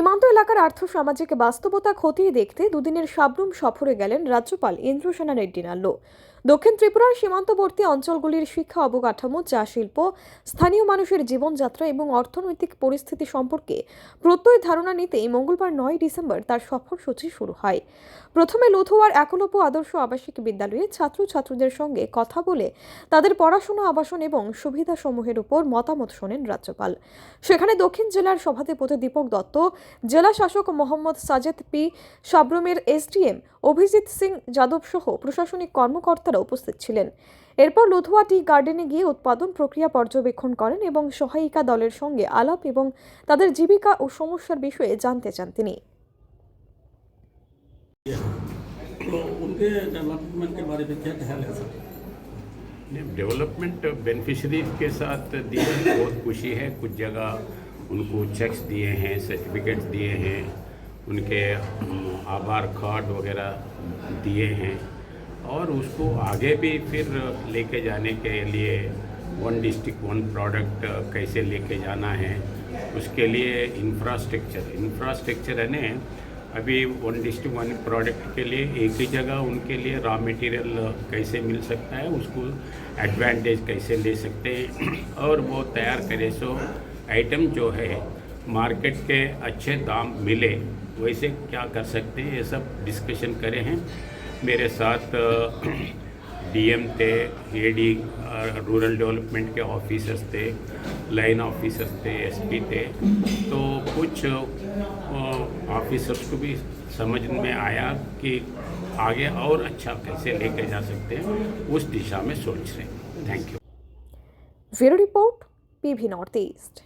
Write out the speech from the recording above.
সীমান্ত এলাকার আর্থ সামাজিক বাস্তবতা খতিয়ে দেখতে দুদিনের সাবরুম সফরে গেলেন রাজ্যপাল ইন্দ্রসেনা রেড্ডি নাল্লো। দক্ষিণ ত্রিপুরার সীমান্তবর্তী অঞ্চলগুলির শিক্ষা অবকাঠামো, চা শিল্প, স্থানীয় মানুষের জীবনযাত্রা এবং অর্থনৈতিক পরিস্থিতি সম্পর্কে প্রত্যয় ধারণা নিতেই মঙ্গলবার নয় ডিসেম্বর তার সফরসূচি শুরু হয়। প্রথমে লথুয়ার একলব্য আদর্শ আবাসিক বিদ্যালয়ে ছাত্রছাত্রীদের সঙ্গে কথা বলে তাদের পড়াশোনা, আবাসন এবং সুবিধাসমূহের উপর মতামত শোনেন রাজ্যপাল। সেখানে দক্ষিণ জেলার সভাধিপতি দীপক দত্ত, জেলা শাসক মোহাম্মদ সাজেদ পি, সাবরুমের এসডিএম অভিজিৎ সিং যাদব সহ প্রশাসনিক কর্মকর্তারা উপস্থিত ছিলেন এরপর লুথুয়া টি গার্ডেনে গিয়ে উৎপাদন প্রক্রিয়া পর্যবেক্ষণ করেন এবং সহায়িকা দলের সঙ্গে আলাপ এবং তাদের জীবিকা ও সমস্যার বিষয়ে জানতে চান তিনি तो उनके डेवलपमेंट के बारे में क्या ख्याल है सर डेवलपमेंट बेनिफिशरीज के साथ दिए हैं बहुत खुशी है कुछ जगह उनको चेक्स दिए हैं सर्टिफिकेट्स दिए हैं उनके आधार कार्ड वगैरह दिए हैं और उसको आगे भी फिर लेके जाने के लिए वन डिस्ट्रिक्ट, वन प्रोडक्ट कैसे लेके जाना है, उसके लिए इंफ्रास्ट्रक्चर इंफ्रास्ट्रक्चर है ना, अभी वन डिस्ट्रिक्ट, वन प्रोडक्ट के लिए एक ही जगह उनके लिए रॉ मटेरियल कैसे मिल सकता है, उसको एडवांटेज कैसे ले सकते हैं, और वो तैयार करे। सो आइटम जो है मार्केट के अच्छे दाम मिले, वैसे क्या कर सकते हैं? ये सब डिस्कशन करे हैं। मेरे साथ डीएम थे एडी रूरल डेवलपमेंट के ऑफिसर्स थे लाइन ऑफिसर्स थे एसपी थे। तो कुछ ऑफिसर्स को भी समझ में आया कि आगे और अच्छा कैसे लेके जा सकते हैं, उस दिशा में सोच रहे हैं। थैंक यू ब्यूरो रिपोर्ट भी नॉर्थ ईस्ट